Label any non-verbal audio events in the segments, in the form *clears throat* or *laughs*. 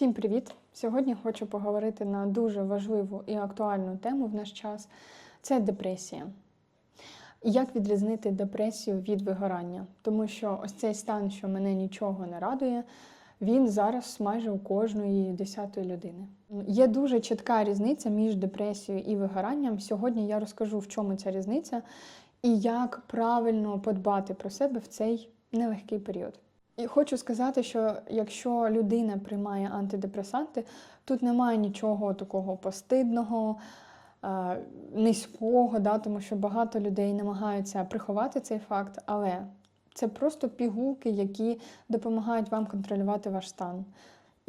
Всім привіт! Сьогодні хочу поговорити на дуже важливу і актуальну тему в наш час це депресія. Як відрізнити депресію від вигорання? Тому що ось цей стан, що мене нічого не радує, він зараз майже у кожної десятої людини. Є дуже чітка різниця між депресією і вигоранням. Сьогодні я розкажу, в чому ця різниця і як правильно подбати про себе в цей нелегкий період. І хочу сказати, що якщо людина приймає антидепресанти, тут немає нічого такого постидного, е, низького, да, тому що багато людей намагаються приховати цей факт, але це просто пігулки, які допомагають вам контролювати ваш стан.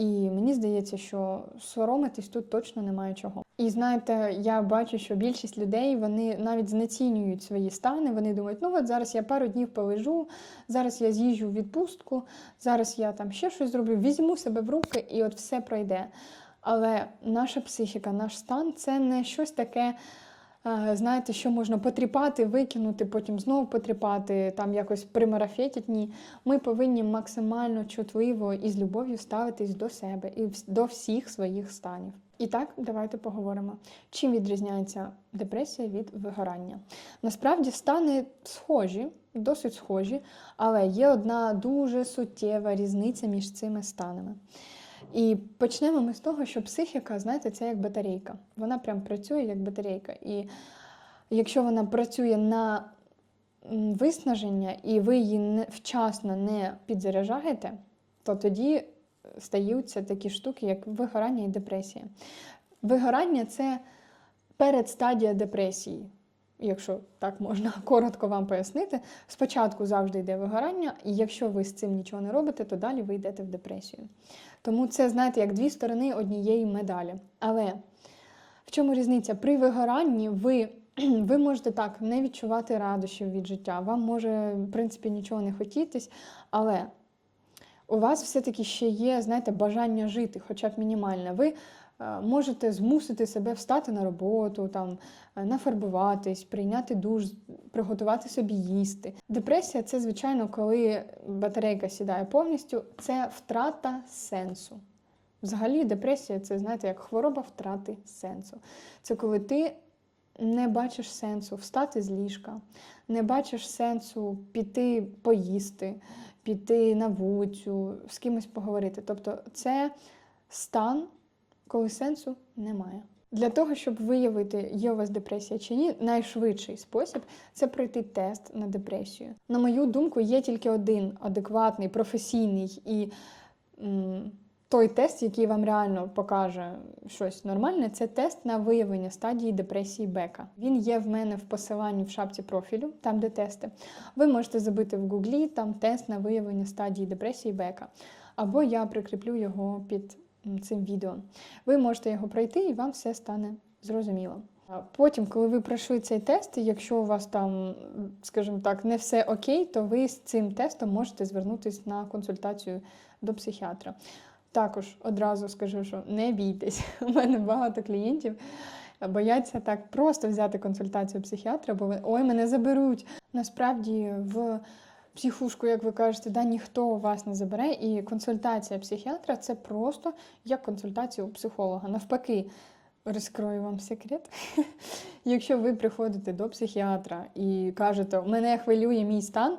І мені здається, що соромитись тут точно немає чого. І знаєте, я бачу, що більшість людей вони навіть знецінюють свої стани. Вони думають, ну от зараз я пару днів полежу, зараз я з'їжджу в відпустку, зараз я там ще щось зроблю, візьму себе в руки і от все пройде. Але наша психіка, наш стан це не щось таке. Знаєте, що можна потріпати, викинути, потім знову потріпати, там якось примарафетять. Ні. Ми повинні максимально чутливо і з любов'ю ставитись до себе і до всіх своїх станів. І так, давайте поговоримо. Чим відрізняється депресія від вигорання? Насправді стани схожі, досить схожі, але є одна дуже суттєва різниця між цими станами. І почнемо ми з того, що психіка, знаєте, це як батарейка. Вона прям працює як батарейка. І якщо вона працює на виснаження, і ви її вчасно не підзаряджаєте, то тоді стаються такі штуки, як вигорання і депресія. Вигорання це передстадія депресії. Якщо так можна *laughs* коротко вам пояснити, спочатку завжди йде вигорання, і якщо ви з цим нічого не робите, то далі ви йдете в депресію. Тому це, знаєте, як дві сторони однієї медалі. Але в чому різниця? При вигоранні ви, *clears throat* ви можете так не відчувати радощів від життя, вам може, в принципі, нічого не хотітись, але у вас все-таки ще є, знаєте, бажання жити, хоча б мінімальне. Ви можете змусити себе встати на роботу, там, е, нафарбуватись, прийняти душ, приготувати собі їсти. Депресія це, звичайно, коли батарейка сідає повністю, це втрата сенсу. Взагалі, депресія це, знаєте, як хвороба втрати сенсу. Це коли ти не бачиш сенсу встати з ліжка, не бачиш сенсу піти поїсти, піти на вулицю, з кимось поговорити. Тобто це стан, коли сенсу немає. Для того, щоб виявити, є у вас депресія чи ні, найшвидший спосіб це пройти тест на депресію. На мою думку, є тільки один адекватний, професійний і м, той тест, який вам реально покаже щось нормальне, це тест на виявлення стадії депресії Бека. Він є в мене в посиланні в шапці профілю, там де тести. Ви можете забити в гуглі там тест на виявлення стадії депресії Бека. Або я прикріплю його під цим відео. Ви можете його пройти, і вам все стане зрозуміло. Потім, коли ви пройшли цей тест, якщо у вас там, скажімо так, не все окей, то ви з цим тестом можете звернутися на консультацію до психіатра. Також одразу скажу, що не бійтесь. *laughs* У мене багато клієнтів бояться так просто взяти консультацію психіатра, бо ой, мене заберуть. Насправді в психушку, як ви кажете, да, ніхто вас не забере, і консультація психіатра це просто як консультація у психолога. Навпаки, розкрою вам секрет. *laughs* Якщо ви приходите до психіатра і кажете, мене хвилює мій стан,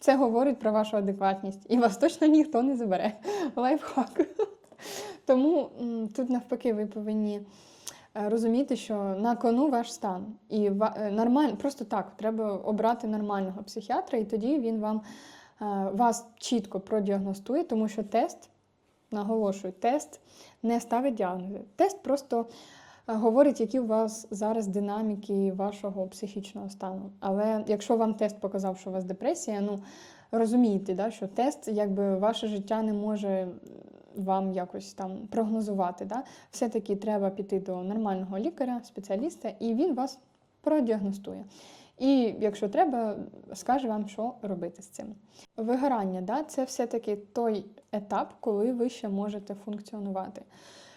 це говорить про вашу адекватність, і вас точно ніхто не забере. *laughs* Лайфхак. Тому тут навпаки ви повинні розуміти, що на кону ваш стан. І е, просто так, треба обрати нормального психіатра, і тоді він вам е, вас чітко продіагностує, тому що тест, наголошую, тест не ставить діагнози. Тест просто е, говорить, які у вас зараз динаміки вашого психічного стану. Але якщо вам тест показав, що у вас депресія, ну розумієте, да, що тест, якби ваше життя не може вам якось там прогнозувати. Да? Все-таки треба піти до нормального лікаря, спеціаліста, і він вас продіагностує. І якщо треба, скаже вам, що робити з цим. Вигорання, да, це все-таки той етап, коли ви ще можете функціонувати.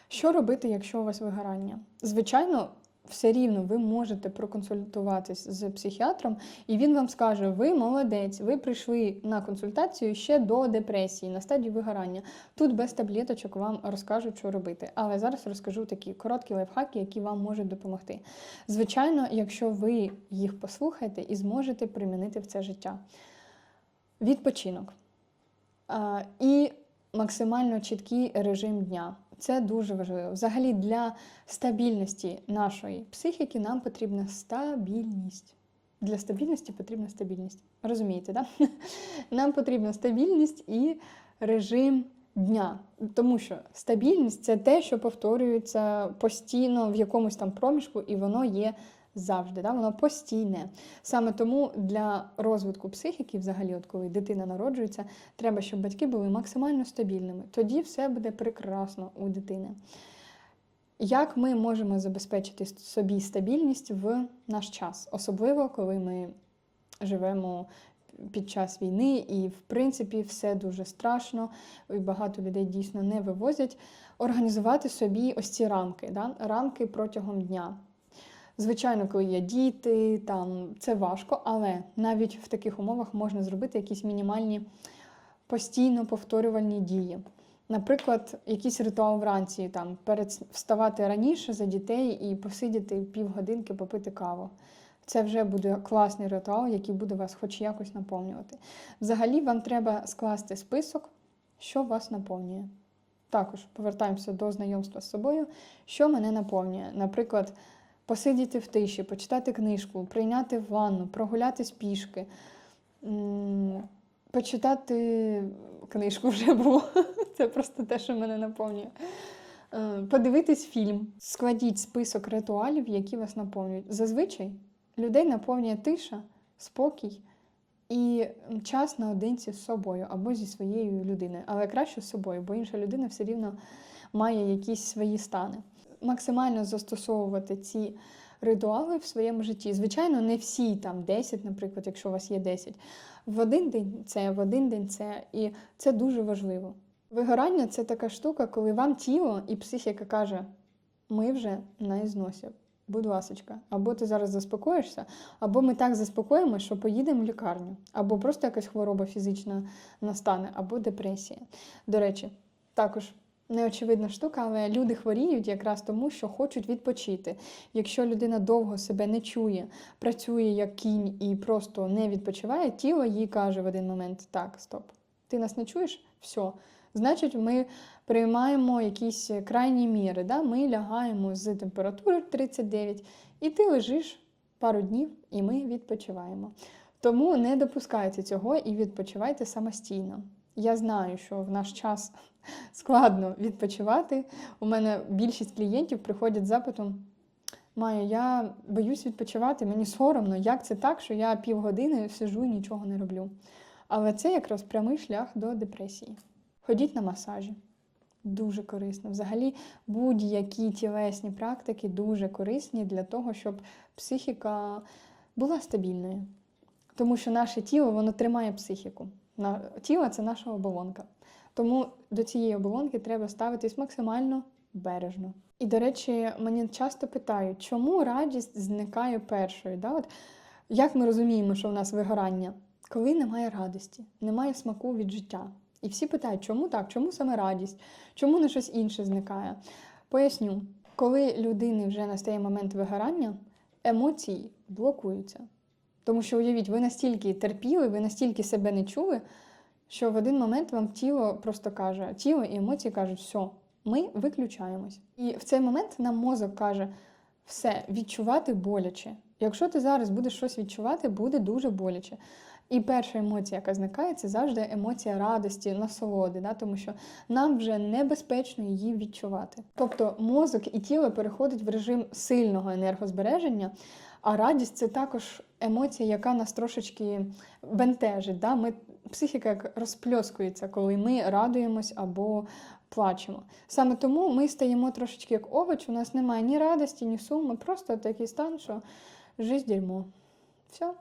Що робити, якщо у вас вигорання? Звичайно, все рівно ви можете проконсультуватись з психіатром, і він вам скаже: ви молодець, ви прийшли на консультацію ще до депресії, на стадії вигорання. Тут без таблеточок вам розкажуть, що робити. Але зараз розкажу такі короткі лайфхаки, які вам можуть допомогти. Звичайно, якщо ви їх послухаєте і зможете примінити в це життя. Відпочинок. І максимально чіткий режим дня. Це дуже важливо. Взагалі, для стабільності нашої психіки нам потрібна стабільність. Для стабільності потрібна стабільність. Розумієте? Да? *laughs* Нам потрібна стабільність і режим дня. Тому що стабільність це те, що повторюється постійно в якомусь там проміжку, і воно є завжди, да? воно постійне. Саме тому для розвитку психіки, взагалі, от коли дитина народжується, треба, щоб батьки були максимально стабільними. Тоді все буде прекрасно у дитини. Як ми можемо забезпечити собі стабільність в наш час, особливо коли ми живемо під час війни, і, в принципі, все дуже страшно, і багато людей дійсно не вивозять, організувати собі ось ці рамки, да? рамки протягом дня. Звичайно, коли є діти, там це важко, але навіть в таких умовах можна зробити якісь мінімальні постійно повторювальні дії. Наприклад, якийсь ритуал вранці, там перед вставати раніше за дітей і посидіти півгодинки, попити каву. Це вже буде класний ритуал, який буде вас хоч якось наповнювати. Взагалі, вам треба скласти список, що вас наповнює. Також повертаємося до знайомства з собою, що мене наповнює. Наприклад, посидіти в тиші, почитати книжку, прийняти ванну, прогулятись пішки, почитати книжку вже було. *laughs* Це просто те, що мене наповнює. Е, подивитись фільм, складіть список ритуалів, які вас наповнюють. Зазвичай людей наповнює тиша, спокій і час наодинці з собою або зі своєю людиною, але краще з собою, бо інша людина все рівно має якісь свої стани. Максимально застосовувати ці ритуали в своєму житті. Звичайно, не всі там 10, наприклад, якщо у вас є 10. В один день це, в один день це, і це дуже важливо. Вигорання це така штука, коли вам тіло і психіка каже, ми вже на ізносі. Будь ласочка, або ти зараз заспокоїшся, або ми так заспокоїмо, що поїдемо в лікарню, або просто якась хвороба фізична настане, або депресія. До речі, також неочевидна штука, але люди хворіють якраз тому, що хочуть відпочити. Якщо людина довго себе не чує, працює як кінь і просто не відпочиває, тіло їй каже в один момент: так, стоп, ти нас не чуєш? Все. Значить, ми приймаємо якісь крайні міри. Да? Ми лягаємо з температурою 39, і ти лежиш пару днів, і ми відпочиваємо. Тому не допускайте цього і відпочивайте самостійно. Я знаю, що в наш час *laughs* складно відпочивати. У мене більшість клієнтів приходять з запитом. Маю, я боюсь відпочивати, мені соромно, як це так, що я півгодини сижу і нічого не роблю. Але це якраз прямий шлях до депресії. Ходіть на масажі. Дуже корисно. Взагалі, будь-які тілесні практики дуже корисні для того, щоб психіка була стабільною. Тому що наше тіло воно тримає психіку. Тіло це наша оболонка. Тому до цієї оболонки треба ставитись максимально бережно. І, до речі, мені часто питають, чому радість зникає першою. Да? От, Як ми розуміємо, що в нас вигорання? Коли немає радості, немає смаку від життя. І всі питають, чому так, чому саме радість, чому не щось інше зникає? Поясню, коли людини вже настає момент вигорання, емоції блокуються. Тому що, уявіть, ви настільки терпіли, ви настільки себе не чули, що в один момент вам тіло просто каже, тіло і емоції кажуть, все, ми виключаємось. І в цей момент нам мозок каже, все, відчувати боляче. Якщо ти зараз будеш щось відчувати, буде дуже боляче. І перша емоція, яка зникає, це завжди емоція радості, насолоди, да? тому що нам вже небезпечно її відчувати. Тобто мозок і тіло переходять в режим сильного енергозбереження, а радість це також емоція, яка нас трошечки бентежить. Да? Ми, Психіка як розпльоскується, коли ми радуємось або плачемо. Саме тому ми стаємо трошечки як овоч, у нас немає ні радості, ні суму, просто такий стан, що жизнь дерьмо. Все,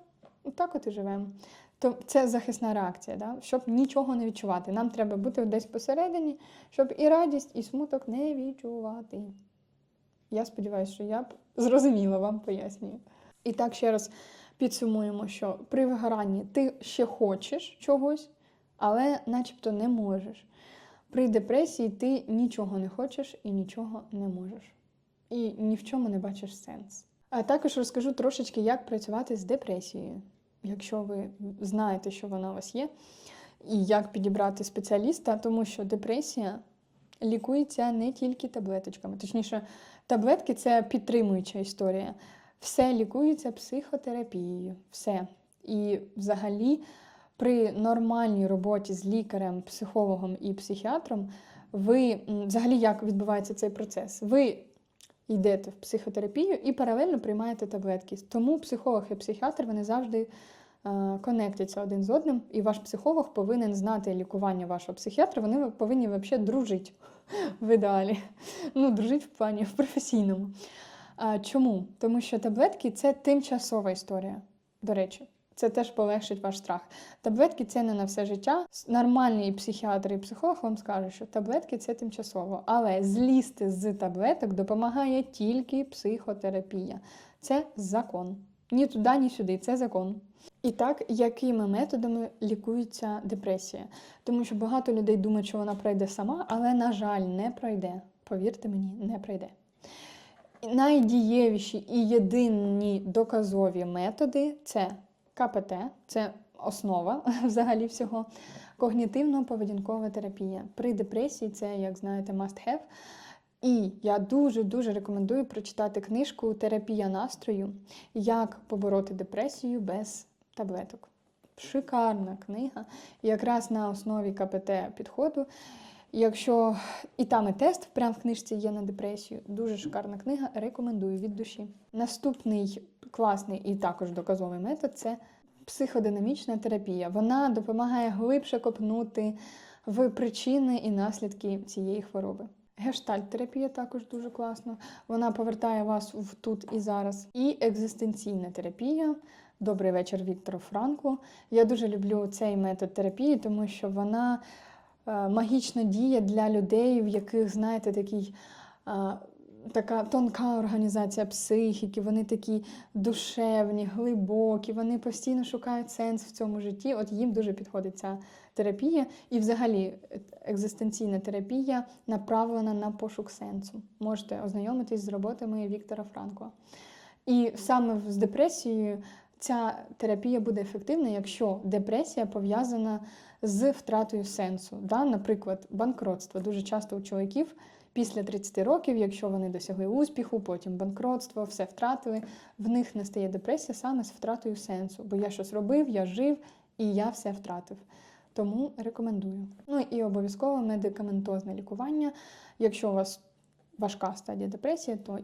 так от і живемо. То це захисна реакція, да? щоб нічого не відчувати. Нам треба бути десь посередині, щоб і радість, і смуток не відчувати. Я сподіваюся, що я б зрозуміла вам пояснюю. І так ще раз підсумуємо, що при вигоранні ти ще хочеш чогось, але начебто не можеш. При депресії ти нічого не хочеш і нічого не можеш. І ні в чому не бачиш сенс. А також розкажу трошечки, як працювати з депресією, якщо ви знаєте, що вона у вас є, і як підібрати спеціаліста, тому що депресія лікується не тільки таблеточками. Точніше, таблетки це підтримуюча історія. Все лікується психотерапією. Все. І взагалі при нормальній роботі з лікарем, психологом і психіатром, ви взагалі як відбувається цей процес? Ви йдете в психотерапію і паралельно приймаєте таблетки. Тому психолог і психіатр вони завжди е, конектяться один з одним, і ваш психолог повинен знати лікування вашого психіатра. Вони повинні взагалі дружити в ідеалі. Ну, дружити в плані в професійному. Чому? Тому що таблетки це тимчасова історія. До речі, це теж полегшить ваш страх. Таблетки це не на все життя. Нормальний психіатр і психолог вам скаже, що таблетки це тимчасово, але злізти з таблеток допомагає тільки психотерапія. Це закон. Ні туди, ні сюди. Це закон. І так, якими методами лікується депресія? Тому що багато людей думають, що вона пройде сама, але, на жаль, не пройде. Повірте мені, не пройде. Найдієвіші і єдині доказові методи це КПТ, це основа *laughs* взагалі всього. Когнітивно-поведінкова терапія. При депресії це, як знаєте, must have. І я дуже-дуже рекомендую прочитати книжку Терапія настрою, як побороти депресію без таблеток. Шикарна книга. Якраз на основі КПТ підходу. Якщо і там і тест прямо в книжці є на депресію, дуже шикарна книга, рекомендую від душі. Наступний класний і також доказовий метод це психодинамічна терапія. Вона допомагає глибше копнути в причини і наслідки цієї хвороби. Гештальт-терапія також дуже класна. Вона повертає вас в тут і зараз. І екзистенційна терапія. Добрий вечір, Віктору Франку. Я дуже люблю цей метод терапії, тому що вона е, магічно діє для людей, в яких, знаєте, такий. е, Така тонка організація психіки, вони такі душевні, глибокі, вони постійно шукають сенс в цьому житті. От їм дуже підходить ця терапія. І взагалі екзистенційна терапія направлена на пошук сенсу. Можете ознайомитись з роботами Віктора Франкла. І саме з депресією ця терапія буде ефективна, якщо депресія пов'язана з втратою сенсу. Да? Наприклад, банкротство. Дуже часто у чоловіків після 30 років, якщо вони досягли успіху, потім банкротство, все втратили, в них настає депресія саме з втратою сенсу. Бо я щось робив, я жив і я все втратив. Тому рекомендую. Ну і обов'язково медикаментозне лікування. Якщо у вас важка стадія депресії, то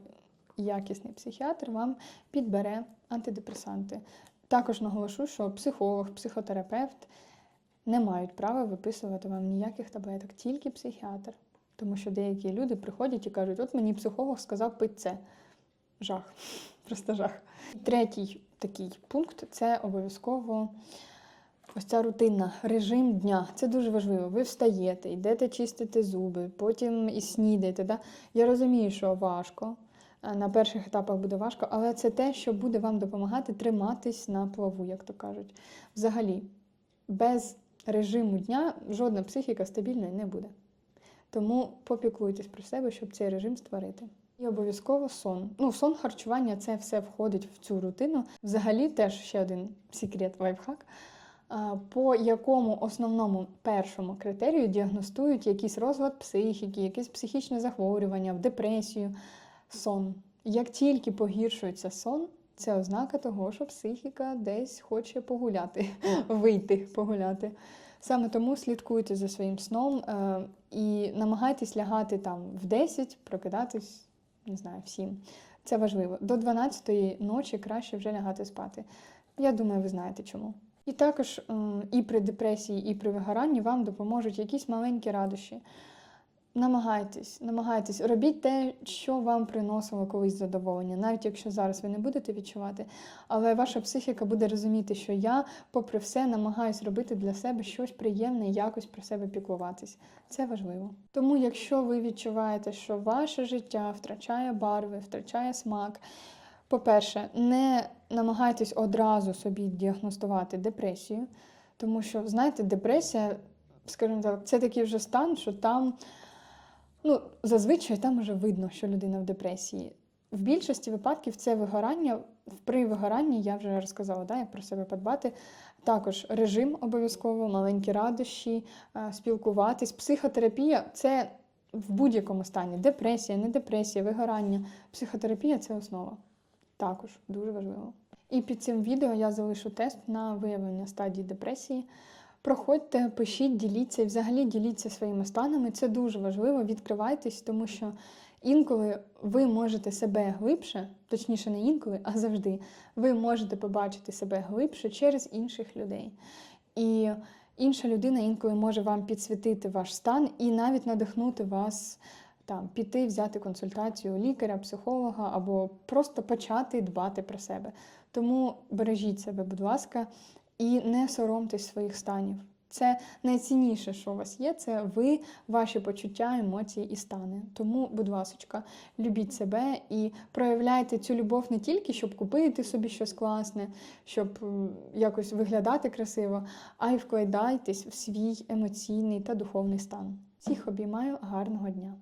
якісний психіатр вам підбере антидепресанти. Також наголошу, що психолог, психотерапевт не мають права виписувати вам ніяких таблеток, тільки психіатр. Тому що деякі люди приходять і кажуть, от мені психолог сказав пити це. Жах. *laughs* Просто жах. Третій такий пункт це обов'язково ось ця рутинна режим дня. Це дуже важливо. Ви встаєте, йдете чистити зуби, потім і снідаєте. Да? Я розумію, що важко. е, На перших етапах буде важко, але це те, що буде вам допомагати триматись на плаву, як то кажуть. Взагалі, без режиму дня жодна психіка стабільною не буде. Тому попіклуйтесь про себе, щоб цей режим створити. І обов'язково сон. Ну, сон, харчування це все входить в цю рутину. Взагалі, теж ще один секрет лайфхак, по якому основному першому критерію діагностують якийсь розлад психіки, якесь психічне захворювання, в депресію, сон. Як тільки погіршується сон, це ознака того, що психіка десь хоче погуляти, *laughs* вийти погуляти. Саме тому слідкуйте за своїм сном е, і намагайтесь лягати там в 10, прокидатись, не знаю, в 7. Це важливо. До 12 ночі краще вже лягати спати. Я думаю, ви знаєте чому. І також і при депресії, і при вигоранні вам допоможуть якісь маленькі радощі. Намагайтесь, намагайтесь, робіть те, що вам приносило колись задоволення, навіть якщо зараз ви не будете відчувати, але ваша психіка буде розуміти, що я, попри все, намагаюсь робити для себе щось приємне якось про себе піклуватись. Це важливо. Тому, якщо ви відчуваєте, що ваше життя втрачає барви, втрачає смак, по-перше, не намагайтесь одразу собі діагностувати депресію, тому що, знаєте, депресія, скажімо так, це такий вже стан, що там. Ну, зазвичай там вже видно, що людина в депресії. В більшості випадків це вигорання. При вигоранні я вже розказала, да, як про себе подбати. Також режим обов'язково, маленькі радощі, е, спілкуватись. Психотерапія це в будь-якому стані. Депресія, не депресія, вигорання. Психотерапія це основа. Також дуже важливо. І під цим відео я залишу тест на виявлення стадії депресії. Проходьте, пишіть, діліться і взагалі діліться своїми станами. Це дуже важливо. Відкривайтесь, тому що інколи ви можете себе глибше, точніше, не інколи, а завжди, ви можете побачити себе глибше через інших людей. І інша людина інколи може вам підсвітити ваш стан і навіть надихнути вас там піти, взяти консультацію лікаря, психолога або просто почати дбати про себе. Тому бережіть себе, будь ласка, і не соромтесь своїх станів. Це найцінніше, що у вас є, це ви, ваші почуття, емоції і стани. Тому, будь ласка, любіть себе і проявляйте цю любов не тільки, щоб купити собі щось класне, щоб якось виглядати красиво, а й вкладайтесь в свій емоційний та духовний стан. Всіх обіймаю, гарного дня!